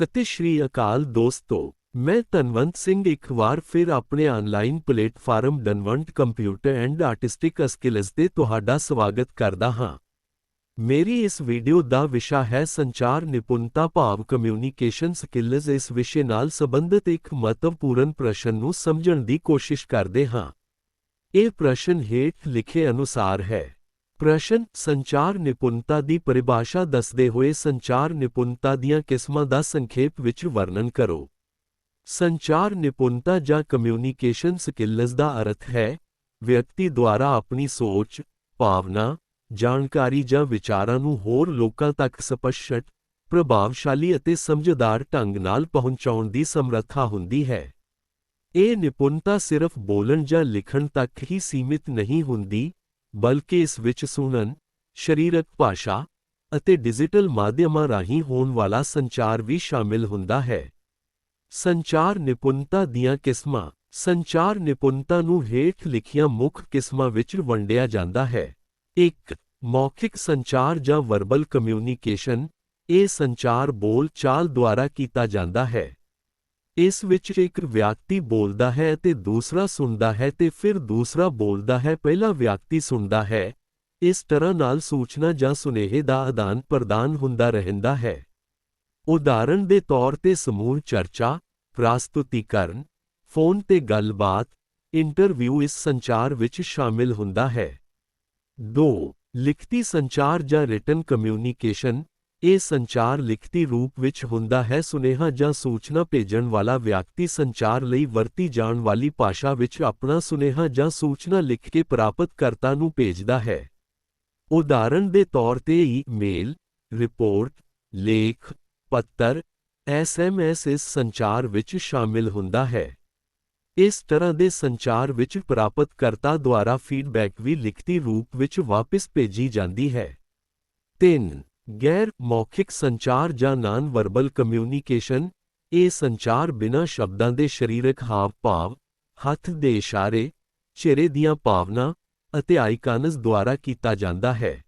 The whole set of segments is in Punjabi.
ਸਤਿ ਸ਼੍ਰੀ ਅਕਾਲ ਦੋਸਤੋ, ਮੈਂ ਧਨਵੰਤ ਸਿੰਘ ਇੱਕ ਵਾਰ ਫਿਰ ਆਪਣੇ online platform Dhanwant computer and artistic skills ਤੇ ਤੁਹਾਡਾ ਸਵਾਗਤ ਕਰਦਾ ਹਾਂ। ਮੇਰੀ ਇਸ ਵੀਡੀਓ ਦਾ ਵਿਸ਼ਾ ਹੈ ਸੰਚਾਰ ਨਿਪੁੰਨਤਾ ਭਾਵ ਕਮਿਊਨੀਕੇਸ਼ਨ ਸਕਿੱਲਸ ਇਸ ਵਿਸ਼ੇ ਨਾਲ ਸੰਬੰਧਿਤ ਇੱਕ ਮਹੱਤਵਪੂਰਨ ਪ੍ਰਸ਼ਨ ਨੂੰ ਸਮਝਣ ਦੀ ਕੋਸ਼ਿਸ਼ ਕਰਦੇ ਹਾਂ। ਇਹ ਪ੍ਰਸ਼ਨ ਹੇਠ ਲਿਖੇ ਅਨੁਸਾਰ ਹੈ। ਪ੍ਰਸ਼ਨ ਸੰਚਾਰ ਨਿਪੁੰਨਤਾ ਦੀ ਪਰਿਭਾਸ਼ਾ ਦੱਸਦੇ ਹੋਏ ਸੰਚਾਰ ਨਿਪੁੰਨਤਾ ਦੀਆਂ ਕਿਸਮਾਂ ਦਾ ਸੰਖੇਪ ਵਿੱਚ ਵਰਣਨ ਕਰੋ। ਸੰਚਾਰ ਨਿਪੁੰਨਤਾ ਜਾਂ ਕਮਿਊਨੀਕੇਸ਼ਨ ਸਕਿੱਲਸ ਦਾ ਅਰਥ ਹੈ, ਵਿਅਕਤੀ ਦੁਆਰਾ ਆਪਣੀ ਸੋਚ, ਭਾਵਨਾ, ਜਾਣਕਾਰੀ ਜਾਂ ਵਿਚਾਰਾਂ ਨੂੰ ਹੋਰ ਲੋਕਾਂ ਤੱਕ ਸਪਸ਼ਟ, ਪ੍ਰਭਾਵਸ਼ਾਲੀ ਅਤੇ ਸਮਝਦਾਰ ਢੰਗ ਨਾਲ ਪਹੁੰਚਾਉਣ ਦੀ ਸਮਰੱਥਾ ਹੁੰਦੀ ਹੈ। ਇਹ ਨਿਪੁੰਨਤਾ ਸਿਰਫ ਬੋਲਣ ਜਾਂ ਲਿਖਣ ਤੱਕ ਹੀ ਸੀਮਿਤ ਨਹੀਂ ਹੁੰਦੀ ਬਲਕਿ ਇਸ ਵਿੱਚ ਸੁਣਨ, ਸਰੀਰਕ ਭਾਸ਼ਾ ਅਤੇ ਡਿਜੀਟਲ ਮਾਧਿਅਮਾਂ ਰਾਹੀਂ ਹੋਣ ਵਾਲਾ ਸੰਚਾਰ ਵੀ ਸ਼ਾਮਿਲ ਹੁੰਦਾ ਹੈ। ਸੰਚਾਰ ਨਿਪੁੰਨਤਾ ਦੀਆਂ ਕਿਸਮਾਂ, ਸੰਚਾਰ ਨਿਪੁੰਨਤਾ ਨੂੰ ਹੇਠ ਲਿਖੀਆਂ ਮੁੱਖ ਕਿਸਮਾਂ ਵਿੱਚ ਵੰਡਿਆ ਜਾਂਦਾ ਹੈ। 1 ਮੌਖਿਕ ਸੰਚਾਰ ਜਾਂ ਵਰਬਲ ਕਮਿਊਨੀਕੇਸ਼ਨ ਇਹ ਸੰਚਾਰ ਬੋਲ ਚਾਲ ਦੁਆਰਾ ਕੀਤਾ ਜਾਂਦਾ ਹੈ। ਇਸ ਵਿੱਚ ਇੱਕ ਵਿਅਕਤੀ ਬੋਲਦਾ ਹੈ ਅਤੇ ਦੂਸਰਾ ਸੁਣਦਾ ਹੈ ਤੇ ਫਿਰ ਦੂਸਰਾ ਬੋਲਦਾ ਹੈ, ਪਹਿਲਾ ਵਿਅਕਤੀ ਸੁਣਦਾ ਹੈ। ਇਸ ਤਰ੍ਹਾਂ ਨਾਲ ਸੂਚਨਾ ਜਾਂ ਸੁਨੇਹੇ ਦਾ ਆਦਾਨ ਪ੍ਰਦਾਨ ਹੁੰਦਾ ਰਹਿੰਦਾ ਹੈ। ਉਦਾਹਰਣ ਦੇ ਤੌਰ ਤੇ ਸਮੂਹ ਚਰਚਾ, ਪ੍ਰਸਤੁਤੀਕਰਨ, ਫੋਨ ਤੇ ਗੱਲਬਾਤ, ਇੰਟਰਵਿਊ ਇਸ ਸੰਚਾਰ ਵਿੱਚ ਸ਼ਾਮਿਲ ਹੁੰਦਾ ਹੈ। 2 ਲਿਖਤੀ ਸੰਚਾਰ ਜਾਂ ਰਿਟਨ ਕਮਿਊਨੀਕੇਸ਼ਨ ਇਹ ਸੰਚਾਰ ਲਿਖਤੀ ਰੂਪ ਵਿੱਚ ਹੁੰਦਾ ਹੈ। ਸੁਨੇਹਾ ਜਾਂ ਸੂਚਨਾ ਭੇਜਣ ਵਾਲਾ ਵਿਅਕਤੀ ਸੰਚਾਰ ਲਈ ਵਰਤੀ ਜਾਣ ਵਾਲੀ ਭਾਸ਼ਾ ਵਿੱਚ ਆਪਣਾ ਸੁਨੇਹਾ ਜਾਂ ਸੂਚਨਾ ਲਿਖ ਕੇ ਪ੍ਰਾਪਤਕਰਤਾ ਨੂੰ ਭੇਜਦਾ ਹੈ। ਉਦਾਹਰਣ ਦੇ ਤੌਰ ਤੇ ਈਮੇਲ ਰਿਪੋਰਟ, ਲੇਖ, ਪੱਤਰ ਐਸਐਮਐਸ ਇਸ ਸੰਚਾਰ ਵਿੱਚ ਸ਼ਾਮਿਲ ਹੁੰਦਾ ਹੈ। ਇਸ ਤਰ੍ਹਾਂ ਦੇ ਸੰਚਾਰ ਵਿੱਚ ਪ੍ਰਾਪਤਕਰਤਾ ਦੁਆਰਾ ਫੀਡਬੈਕ ਵੀ ਲਿਖਤੀ ਰੂਪ ਵਿੱਚ ਵਾਪਸ ਭੇਜੀ ਜਾਂਦੀ ਹੈ। 3 ਗੈਰ ਮੌਖਿਕ ਸੰਚਾਰ ਜਾਂ ਨਾਨ ਵਰਬਲ ਕਮਿਊਨੀਕੇਸ਼ਨ, ਇਹ ਸੰਚਾਰ ਬਿਨਾਂ ਸ਼ਬਦਾਂ ਦੇ ਸਰੀਰਕ ਹਾਵ-ਭਾਵ ਹੱਥ ਦੇ ਇਸ਼ਾਰੇ, ਚਿਹਰੇ ਦੀਆਂ ਭਾਵਨਾ ਅਤੇ ਆਈਕਨਸ ਦੁਆਰਾ ਕੀਤਾ ਜਾਂਦਾ ਹੈ।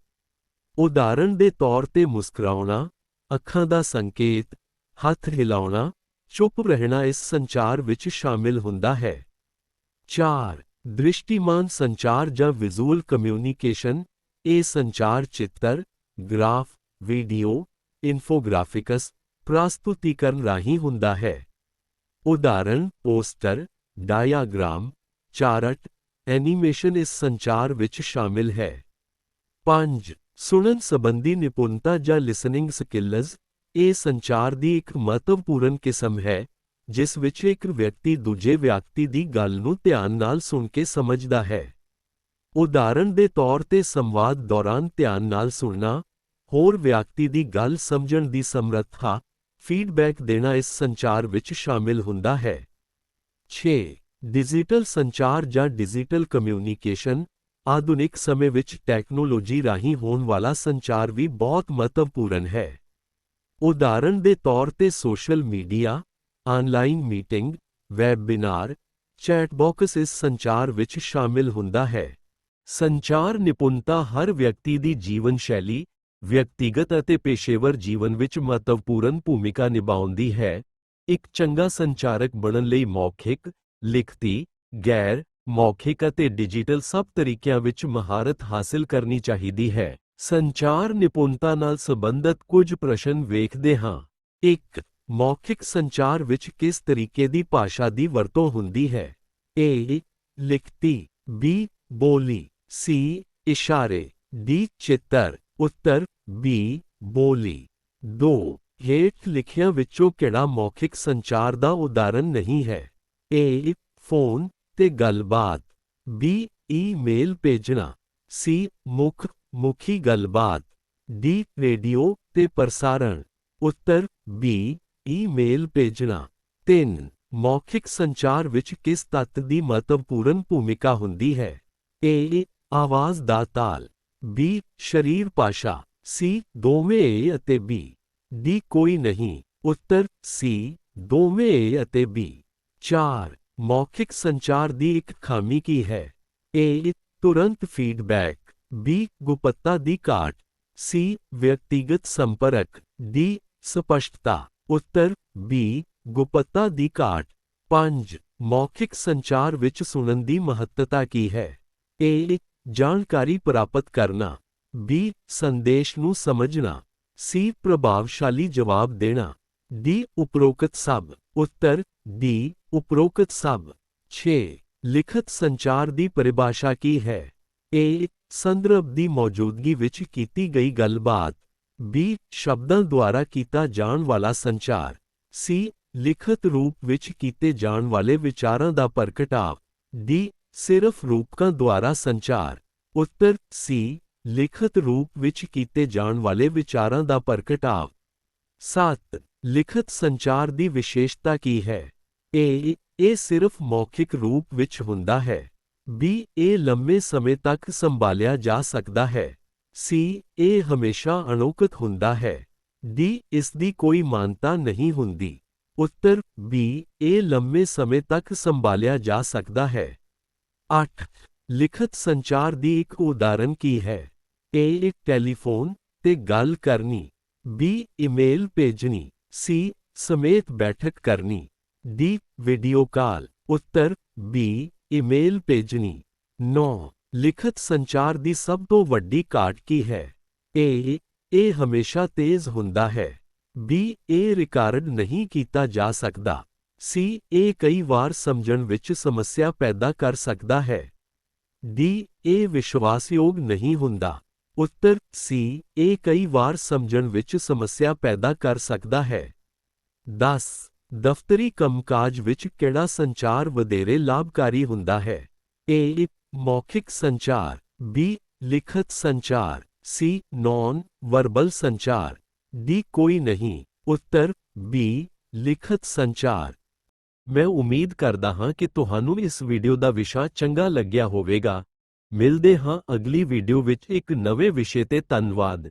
ਉਦਾਹਰਣ ਦੇ ਤੌਰ ਤੇ ਮੁਸਕਰਾਉਣਾ, ਅੱਖਾਂ ਦਾ ਸੰਕੇਤ, ਹੱਥ ਹਿਲਾਉਣਾ, ਚੁੱਪ ਰਹਿਣਾ ਇਸ ਸੰਚਾਰ ਵਿੱਚ ਸ਼ਾਮਿਲ ਹੁੰਦਾ ਹੈ। 4 ਦ੍ਰਿਸ਼ਟੀਮਾਨ ਸੰਚਾਰ ਜਾਂ ਵਿਜ਼ੂਅਲ ਕਮਿਊਨੀਕੇਸ਼ਨ, ਇਹ ਸੰਚਾਰ ਚਿੱਤਰ, ਗ੍ਰਾਫ ਵੀਡੀਓ ਇਨਫੋਗ੍ਰਾਫਿਕਸ ਪ੍ਰਸਤੁਤੀਕਰਨ ਰਾਹੀਂ ਹੁੰਦਾ ਹੈ ਉਦਾਹਰਣ ਪੋਸਟਰ ਡਾਇਆਗ੍ਰਾਮ ਚਾਰਟ ਐਨੀਮੇਸ਼ਨ ਇਸ ਸੰਚਾਰ ਵਿੱਚ ਸ਼ਾਮਿਲ ਹੈ 5 ਸੁਣਨ ਸੰਬੰਧੀ ਨਿਪੁੰਨਤਾ ਜਾਂ ਲਿਸਨਿੰਗ ਸਕਿੱਲਸ ਇਹ ਸੰਚਾਰ ਦੀ ਇੱਕ ਮਹੱਤਵਪੂਰਨ ਕਿਸਮ ਹੈ ਜਿਸ ਵਿੱਚ ਇੱਕ ਵਿਅਕਤੀ ਦੂਜੇ ਵਿਅਕਤੀ ਦੀ ਗੱਲ ਨੂੰ ਧਿਆਨ ਨਾਲ ਸੁਣ ਕੇ ਸਮਝਦਾ ਹੈ ਉਦਾਹਰਣ ਦੇ ਤੌਰ ਤੇ ਸੰਵਾਦ ਦੌਰਾਨ ਧਿਆਨ ਨਾਲ ਸੁਣਨਾ ਹੋਰ ਵਿਅਕਤੀ ਦੀ ਗੱਲ ਸਮਝਣ ਦੀ ਸਮਰੱਥਾ ਫੀਡਬੈਕ ਦੇਣਾ ਇਸ ਸੰਚਾਰ ਵਿੱਚ ਸ਼ਾਮਿਲ ਹੁੰਦਾ ਹੈ। 6 ਡਿਜੀਟਲ ਸੰਚਾਰ ਜਾਂ ਡਿਜੀਟਲ ਕਮਿਊਨੀਕੇਸ਼ਨ ਆਧੁਨਿਕ ਸਮੇਂ ਵਿੱਚ ਟੈਕਨੋਲੋਜੀ ਰਾਹੀਂ ਹੋਣ ਵਾਲਾ ਸੰਚਾਰ ਵੀ ਬਹੁਤ ਮਹੱਤਵਪੂਰਨ ਹੈ। ਉਦਾਹਰਣ ਦੇ ਤੌਰ ਤੇ social media online meeting webinar chat box ਇਸ ਸੰਚਾਰ ਵਿੱਚ ਸ਼ਾਮਿਲ ਹੁੰਦਾ ਹੈ। ਸੰਚਾਰ ਨਿਪੁੰਨਤਾ ਹਰ ਵਿਅਕਤੀ ਦੀ ਜੀਵਨ ਸ਼ੈਲੀ ਵਿਅਕਤੀਗਤ ਅਤੇ ਪੇਸ਼ੇਵਰ ਜੀਵਨ ਵਿੱਚ ਮਹੱਤਵਪੂਰਨ ਭੂਮਿਕਾ ਨਿਭਾਉਂਦੀ ਹੈ। ਇੱਕ ਚੰਗਾ ਸੰਚਾਰਕ ਬਣਨ ਲਈ ਮੌਖਿਕ, ਲਿਖਤੀ, ਗੈਰ ਮੌਖਿਕ ਅਤੇ ਡਿਜੀਟਲ ਸਭ ਤਰੀਕਿਆਂ ਵਿੱਚ ਮਹਾਰਤ ਹਾਸਲ ਕਰਨੀ ਚਾਹੀਦੀ ਹੈ। ਸੰਚਾਰ ਨਿਪੁੰਨਤਾ ਨਾਲ ਸੰਬੰਧਿਤ ਕੁਝ ਪ੍ਰਸ਼ਨ ਵੇਖਦੇ ਹਾਂ। 1 ਮੌਖਿਕ ਸੰਚਾਰ ਵਿੱਚ ਕਿਸ ਤਰੀਕੇ ਦੀ ਭਾਸ਼ਾ ਦੀ ਵਰਤੋਂ ਹੁੰਦੀ ਹੈ? A, ਲਿਖਤੀ, b, ਬੋਲੀ, c, ਇਸ਼ਾਰੇ, d, ਚਿੱਤਰ, ਉੱਤਰ b ਬੋਲੀ 2 ਹੇਠ ਲਿਖਿਆਂ ਵਿੱਚੋਂ ਕਿਹੜਾ ਮੌਖਿਕ ਸੰਚਾਰ ਦਾ ਉਦਾਹਰਣ ਨਹੀਂ ਹੈ a ਫੋਨ ਤੇ ਗੱਲਬਾਤ b ਈਮੇਲ ਭੇਜਣਾ c ਮੁੱਖ ਮੁਖੀ ਗੱਲਬਾਤ d ਰੇਡੀਓ ਤੇ ਪ੍ਰਸਾਰਣ ਉੱਤਰ b ਈਮੇਲ ਭੇਜਣਾ 3 ਮੌਖਿਕ ਸੰਚਾਰ ਵਿੱਚ ਕਿਸ ਤੱਤ ਦੀ ਮਹੱਤਵਪੂਰਨ ਭੂਮਿਕਾ ਹੁੰਦੀ ਹੈ a ਆਵਾਜ਼ ਦਾ ਤਾਲ b ਸ਼ਰੀਰ ਭਾਸ਼ਾ ਸੀ ਦੋਵੇਂ ਏ ਅਤੇ ਬੀ ਡੀ ਕੋਈ ਨਹੀਂ। ਉੱਤਰ ਸੀ ਦੋਵੇਂ ਏ ਅਤੇ ਬੀ 4 ਮੌਖਿਕ ਸੰਚਾਰ ਦੀ ਇੱਕ ਖਾਮੀ ਕੀ ਹੈ? A, ਤੁਰੰਤ ਫੀਡਬੈਕ ਬੀ ਗੁਪਤਤਾ ਦੀ ਘਾਟ। ਸੀ ਵਿਅਕਤੀਗਤ ਸੰਪਰਕ। ਡੀ ਸਪਸ਼ਟਤਾ। ਉੱਤਰ ਬੀ ਗੁਪਤਤਾ ਦੀ ਘਾਟ। 5 ਮੌਖਿਕ ਸੰਚਾਰ ਵਿੱਚ ਸੁਣਨ ਦੀ ਮਹੱਤਤਾ ਕੀ ਹੈ? ਏ ਜਾਣਕਾਰੀ ਪ੍ਰਾਪਤ ਕਰਨਾ। ਬੀ, ਸੰਦੇਸ਼ ਨੂੰ ਸਮਝਣਾ, ਸੀ, ਪ੍ਰਭਾਵਸ਼ਾਲੀ ਜਵਾਬ ਦੇਣਾ, ਡੀ, ਉਪਰੋਕਤ ਸਭ, ਉੱਤਰ, ਡੀ, ਉਪਰੋਕਤ ਸਭ 6 ਲਿਖਤ ਸੰਚਾਰ ਦੀ ਪਰਿਭਾਸ਼ਾ ਕੀ ਹੈ? ਏ, ਸੰਦਰਭ ਦੀ ਮੌਜੂਦਗੀ ਵਿੱਚ ਕੀਤੀ ਗਈ ਗੱਲਬਾਤ, ਬੀ, ਸ਼ਬਦਾਂ ਦੁਆਰਾ ਕੀਤਾ ਜਾਣ ਵਾਲਾ ਸੰਚਾਰ, ਸੀ, ਲਿਖਤ ਰੂਪ ਵਿੱਚ ਕੀਤੇ ਜਾਣ ਵਾਲੇ ਵਿਚਾਰਾਂ ਦਾ ਪ੍ਰਗਟਾਵ ਡੀ, ਸਿਰਫ ਰੂਪਕਾਂ ਦੁਆਰਾ ਸੰਚਾਰ, ਉੱਤਰ, ਸੀ ਲਿਖਤ ਰੂਪ ਵਿੱਚ ਕੀਤੇ ਜਾਣ ਵਾਲੇ ਵਿਚਾਰਾਂ ਦਾ ਪ੍ਰਗਟਾਵ। 7 ਲਿਖਤ ਸੰਚਾਰ ਦੀ ਵਿਸ਼ੇਸ਼ਤਾ ਕੀ ਹੈ? ਏ, ਇਹ ਸਿਰਫ ਮੌਖਿਕ ਰੂਪ ਵਿੱਚ ਹੁੰਦਾ ਹੈ। ਬੀ, ਇਹ ਲੰਮੇ ਸਮੇਂ ਤੱਕ ਸੰਭਾਲਿਆ ਜਾ ਸਕਦਾ ਹੈ। ਸੀ, ਇਹ ਹਮੇਸ਼ਾ ਅਣੋਖਤ ਹੁੰਦਾ ਹੈ। ਡੀ, ਇਸ ਦੀ ਕੋਈ ਮਾਨਤਾ ਨਹੀਂ ਹੁੰਦੀ। ਉੱਤਰ, ਬੀ, ਇਹ ਲੰਮੇ ਸਮੇਂ ਤੱਕ ਸੰਭਾਲਿਆ ਜਾ ਸਕਦਾ ਹੈ। 8 ਲਿਖਤ ਸੰਚਾਰ ਦੀ ਇੱਕ ਉਦਾਹਰਨ ਕੀ ਹੈ? ਏ ਇੱਕ ਟੈਲੀਫੋਨ ਤੇ ਗੱਲ ਕਰਨੀ ਬੀ ਈਮੇਲ ਭੇਜਣੀ ਸੀ ਸਮੇਤ ਬੈਠਕ ਕਰਨੀ ਡੀ ਵੀਡੀਓ ਕਾਲ ਉੱਤਰ ਬੀ ਈਮੇਲ ਭੇਜਣੀ 9 ਲਿਖਤ ਸੰਚਾਰ ਦੀ ਸਭ ਤੋਂ ਵੱਡੀ ਘਾਟ ਕੀ ਹੈ? ਏ ਇਹ ਹਮੇਸ਼ਾ ਤੇਜ਼ ਹੁੰਦਾ ਹੈ ਬੀ ਇਹ ਰਿਕਾਰਡ ਨਹੀਂ ਕੀਤਾ ਜਾ ਸਕਦਾ ਸੀ ਇਹ ਕਈ ਵਾਰ ਸਮਝਣ ਵਿੱਚ ਸਮੱਸਿਆ ਪੈਦਾ ਕਰ ਸਕਦਾ ਹੈ ਡੀ ਇਹ ਵਿਸ਼ਵਾਸਯੋਗ ਨਹੀਂ ਹੁੰਦਾ ਉੱਤਰ, ਸੀ, ਇਹ ਕਈ ਵਾਰ ਸਮਝਣ ਵਿੱਚ ਸਮੱਸਿਆ ਪੈਦਾ ਕਰ ਸਕਦਾ ਹੈ। 10 ਦਫ਼ਤਰੀ ਕੰਮਕਾਜ ਵਿੱਚ ਕਿਹੜਾ ਸੰਚਾਰ ਵਧੇਰੇ ਲਾਭਕਾਰੀ ਹੁੰਦਾ ਹੈ? ਏ ਮੌਖਿਕ ਸੰਚਾਰ, ਬੀ, ਲਿਖਤ ਸੰਚਾਰ, ਸੀ, ਨੌਨ, ਵਰਬਲ ਸੰਚਾਰ, ਡੀ, ਕੋਈ ਨਹੀਂ। ਉੱਤਰ, ਬੀ, ਲਿਖਤ ਸੰਚਾਰ। ਮੈਂ ਉਮੀਦ ਕਰਦਾ ਹਾਂ ਕਿ ਤੁਹਾਨੂੰ ਇਸ ਵੀਡੀਓ ਦਾ ਵਿਸ਼ਾ ਚੰਗਾ ਲੱਗਿਆ ਹੋਵੇਗਾ। ਮਿਲਦੇ ਹਾਂ ਅਗਲੀ ਵੀਡੀਓ ਵਿੱਚ ਇੱਕ ਨਵੇਂ ਵਿਸ਼ੇ ਤੇ ਧੰਨਵਾਦ।